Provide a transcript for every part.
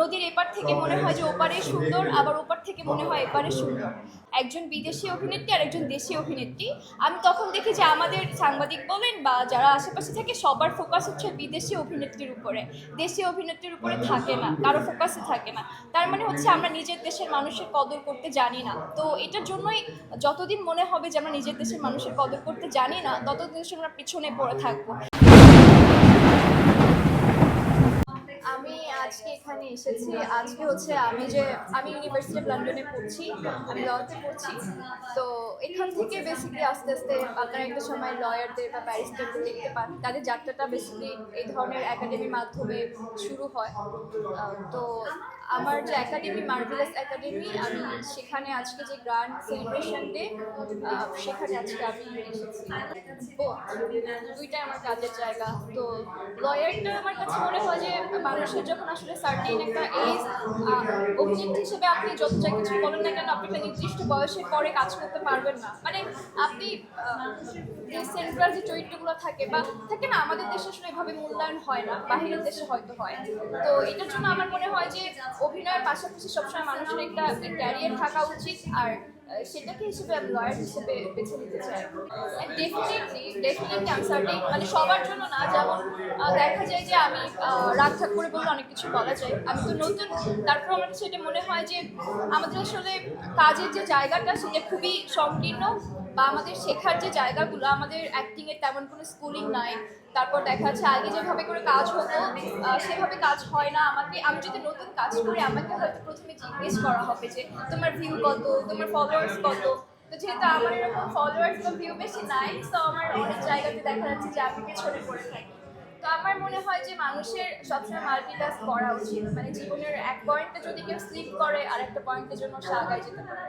নদীর এপার থেকে মনে হয় যে ওপারে সুন্দর আবার ওপার থেকে মনে হয় এপারে সুন্দর। একজন বিদেশি অভিনেত্রী আর একজন দেশি অভিনেত্রী। আমি তখন দেখি যে আমাদের সাংবাদিক বলেন বা যারা আশেপাশে থাকে সবার ফোকাস হচ্ছে বিদেশি অভিনেত্রীর উপরে। দেশি অভিনেত্রীর উপরে থাকে না কারও ফোকাসে থাকে না। তার মানে হচ্ছে আমরা নিজের দেশের মানুষের কদর করতে জানি না। তো এটার জন্যই যতদিন মনে হবে যে আমরা নিজের দেশের মানুষের কদর করতে জানি না ততদিন আমরা পিছনে পড়ে থাকব আমি আজকে এখানে এসেছি। আজকে হচ্ছে আমি যে, আমি ইউনিভার্সিটি অফ লন্ডনে পড়ছি, আমি লতে পড়ছি। তো এখান থেকে বেসিক্যালি আস্তে আস্তে আপনারা একটা সময় লয়ারদের বা ব্যারিস্টারদের দেখতে পান। তাদের যাত্রাটা বেসিক্যালি এই ধরনের একাডেমির মাধ্যমে শুরু হয়। তো আমার যে একাডেমি মার্ভেলাস একাডেমি আমি সেখানে আজকে যে গ্র্যান্ড সেলিব্রেশন ডে সেখানে আজকে আমি দুইটাই আমার কাজের জায়গা। তো লয়ারটা আমার কাছে মনে হয় যে মানুষের যখন আসলে সার্টেন একটা এজ অভিনেত্রী হিসেবে আপনি যত যা কিছু বলেন না কেন, আপনি একটা নির্দিষ্ট বয়সের পরে কাজ করতে পারবেন না। মানে আপনি যে সেন্ট্রাল যে চরিত্রগুলো থাকে বা থাকে না, আমাদের দেশে আসলে এভাবে মূল্যায়ন হয় না, বাহিরের দেশে হয়তো হয়। তো এটার জন্য আমার মনে হয় যে অভিনয়ের পাশাপাশি সবসময় মানুষের একটা ক্যারিয়ার থাকা উচিত। আর সেটাকে হিসেবে আমি লয়ার হিসেবে বেছে নিতে চাই। ডেফিনেটলি ডেফিনেটলি আনসার্টিং মানে সবার জন্য না, যেমন দেখা যায় যে আমি রাগ ঠাক করে বললে অনেক কিছু বলা যায়। আমি তো নতুন, তারপর আমার কাছে এটা মনে হয় যে আমাদের আসলে কাজের যে জায়গাটা, সেটা খুবই সংকীর্ণ বা আমাদের শেখার যে জায়গাগুলো, আমাদের অ্যাক্টিং এর তেমন কোনো স্কুলিং নাই। তারপর দেখা যাচ্ছে আগে যেভাবে করে কাজ হতো সেভাবে কাজ হয় না আমাকে। আমি যদি নতুন কাজ করি, আমাকে হয়তো প্রথমে জিজ্ঞেস করা হবে যে, তোমার ভিউ কত? তোমার ফলোয়ার্স কত? তো যেহেতু আমার এরকম ফলোয়ার্স বা ভিউ বেশি নাই তো আমার অনেক জায়গাতে দেখা যাচ্ছে যে আমি পেছনে পড়ে থাকি। তো আমার মনে হয় যে মানুষের সবসময় মাল্টিটাস্ক করা উচিত। মানে জীবনের এক পয়েন্টে যদি কেউ স্লিপ করে আর একটা পয়েন্টের জন্য সে আগায় যেতে পারে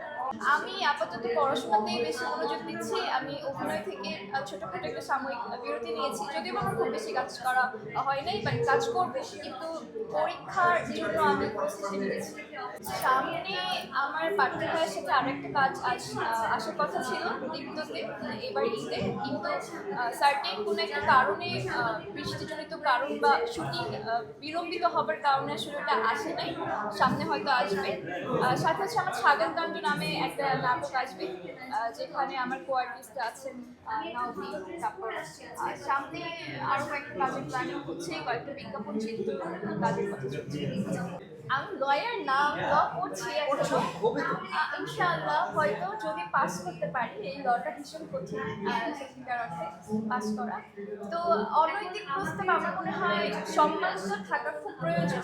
আমি আপাতত পড়াশোনাতেই বেশি মনোযোগ দিচ্ছি। আমি অভিনয় থেকে ছোটখাটো একটা সাময়িক বিরতি নিয়েছি। যদিও আমার খুব বেশি কাজ করা হয় নাই বাট কাজ করব। কিন্তু পরীক্ষার জন্য আমি প্রস্তুতি নিয়েছি। সামনে আমার পাঠ্যক্রমের সাথে আরেকটা কাজ আসার কথা ছিল দীপ্ততে মানে এবার ঈদে। কিন্তু সার্টেন কোনো একটা কারণে বৃষ্টিজনিত কারণ বা শুটিং বিলম্বিত হবার কারণে আসলে ওটা আসে নাই। সামনে হয়তো আসবে। সাথে হচ্ছে আমার ছাগল কাণ্ড নামে একটা নাটক আসবে যেখানে আমার কো আর্টিস্ট আছেন নাওদি তারপর সামনে আরও কয়েকটা কাজের প্ল্যানিং হচ্ছে, কয়েকটা বিজ্ঞাপন চিত্র কাজের কথা আমি লয়ার না ল পড়ছি ইনশাআল্লাহ হয়তো যদি পাস করতে পারি এই লটা ভীষণ কঠিন সত্যিকার অর্থে পাস করা। তো অনৈতিক প্রস্তাব আমার মনে হয় থাকা খুব প্রয়োজন।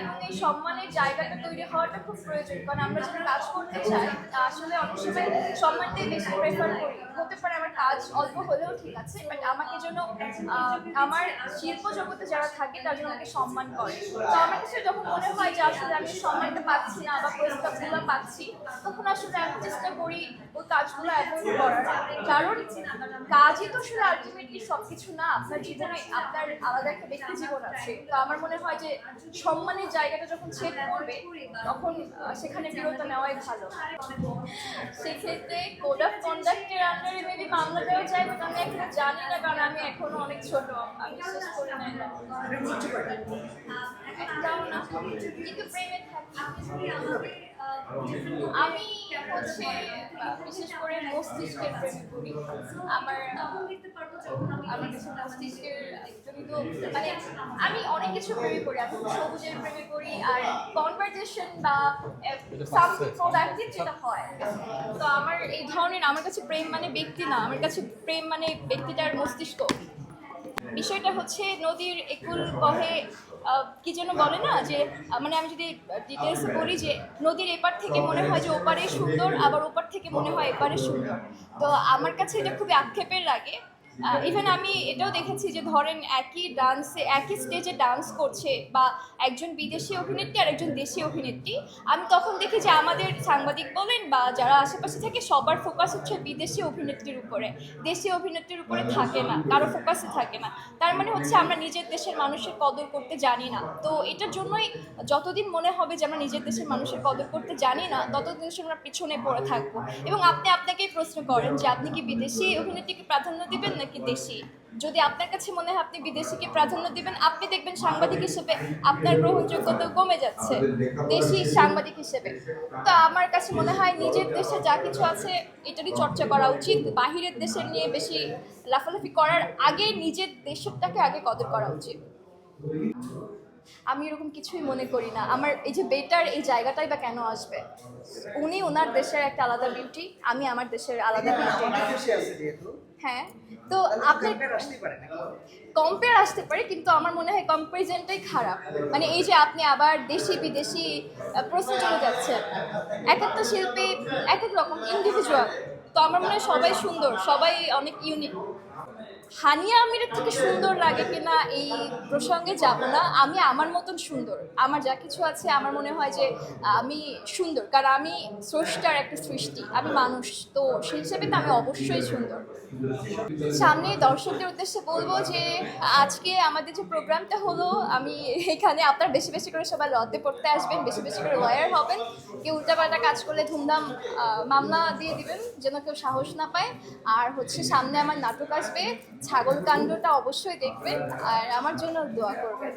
এবং এই সম্মানের জায়গাটা তৈরি হওয়াটা খুব প্রয়োজন। কারণ আমরা যারা কাজ করতে চাই আসলে অনেক সময় সম্মানটাই বেশি প্রেফার করি। হতে পারে আমার কাজ অল্প হলেও ঠিক আছে বাট আমাকে যেন আমার শিল্প জগতে যারা থাকে তার জন্য আমাকে সম্মান করে। তো আমার কাছে যখন মনে হয় যে আসলে আমি সম্মানটা পাচ্ছি না বা প্রস্তাবগুলো পাচ্ছি, তখন আসলে আমি চেষ্টা করি ওই কাজগুলো অ্যাভয়েড করার। কারণ কাজই তো আসলে আলটিমেটলি সব কিছু না, আপনার জীবনে আপনার আলাদা একটা ব্যক্তি জীবন আছে। তো আমার মনে হয় যে সম্মানের জায়গাটা যখন ছেদ করবে, তখন সেখানে বিরত নেওয়াই ভালো। সেক্ষেত্রে কোড অফ কন্ডাক্টের আন্ডারে মেবি মামলা দেওয়া যায়, বাট আমি এখনও জানি না, কারণ আমি এখনও অনেক ছোট, আমি শেষ করি না আমি হচ্ছে বিশেষ করে মস্তিষ্কের প্রেমে পড়ি আমার আমার কাছে মস্তিষ্কের মানে আমি অনেক কিছু প্রেমে করি আমি সবুজের প্রেমে পড়ি আর কনভারজেশন বা সামথিং প্রোডাক্টিভ যেটা হয় তো আমার এই ধরনের আমার কাছে প্রেম মানে ব্যক্তি না আমার কাছে প্রেম মানে ব্যক্তিটার মস্তিষ্ক বিষয়টা হচ্ছে নদীর একুল কহে কি যেন বলে না যে মানে আমি যদি ডিটেলস বলি যে নদীর এপার থেকে মনে হয় যে ওপারে সুন্দর আবার ওপার থেকে মনে হয় এপারে সুন্দর। তো আমার কাছে এটা খুবই আক্ষেপের লাগে। ইভেন আমি এটাও দেখেছি যে ধরেন একই ডান্সে একই স্টেজে ডান্স করছে বা একজন বিদেশি অভিনেত্রী আর একজন দেশি অভিনেত্রী, আমি তখন দেখি যে আমাদের সাংবাদিক বলেন বা যারা আশেপাশে থাকে সবার ফোকাস হচ্ছে বিদেশি অভিনেত্রীর উপরে। দেশি অভিনেত্রীর উপরে থাকে না, কারও ফোকাসে থাকে না। তার মানে হচ্ছে আমরা নিজের দেশের মানুষের কদর করতে জানি না। তো এটার জন্যই যতদিন মনে হবে যে আমরা নিজের দেশের মানুষের কদর করতে জানি না, ততদিন আমরা পিছনে পড়ে থাকব। এবং আপনি আপনাকেই প্রশ্ন করেন যে আপনি কি বিদেশি অভিনেত্রীকে প্রাধান্য দিবেন নাকি দেশি। যদি আপনার কাছে মনে হয় আপনি বিদেশিকে প্রাধান্য দিবেন, আপনি দেখবেন সাংবাদিক হিসেবে আপনার গ্রহণযোগ্যতা কমে যাচ্ছে, দেশি সাংবাদিক হিসেবে। তো আমার কাছে মনে হয় নিজের দেশে যা কিছু আছে, এটারই চর্চা করা উচিত। বাহিরের দেশের নিয়ে বেশি লাফালাফি করার আগে নিজের দেশটাকে আগে কদর করা উচিত। আমি এরকম কিছুই মনে করি না। আমার এই যে বেটার এই জায়গাটাই বা কেন আসবে? উনি ওনার দেশের একটা আলাদা বিউটি আমি আমার দেশের আলাদা বিউটি হ্যাঁ তো আপনি কম্পেয়ার আসতে পারে কিন্তু আমার মনে হয় কম্পারিজনটাই খারাপ। মানে এই যে আপনি আবার দেশি বিদেশি প্রশ্ন চলে যাচ্ছে। এক একটা শিল্পী এক এক রকম ইন্ডিভিজুয়াল তো আমার মনে হয় সবাই সুন্দর সবাই অনেক ইউনিক হানিয়া আমিরের থেকে সুন্দর লাগে কিনা এই প্রসঙ্গে যাব না। আমি আমার মতন সুন্দর। আমার যা কিছু আছে, আমার মনে হয় যে, আমি সুন্দর। কারণ আমি স্রষ্টার একটা সৃষ্টি। আমি মানুষ। তো সেই হিসেবে তো আমি অবশ্যই সুন্দর। সামনে দর্শকদের উদ্দেশ্যে বলব যে, আজকে আমাদের যে প্রোগ্রামটা হলো, আমি এখানে আপনার বেশি বেশি করে সবাই লতে পড়তে আসবেন, বেশি বেশি করে লয়ার হবেন। কেউ উল্টাপাল্টা কাজ করলে ধুমধাম মামলা দিয়ে দিবেন, যেন কেউ সাহস না পায়। আর হচ্ছে সামনে আমার নাটক আসবে। ছাগল কাণ্ডটা অবশ্যই দেখবেন আর আমার জন্য দোয়া করবেন।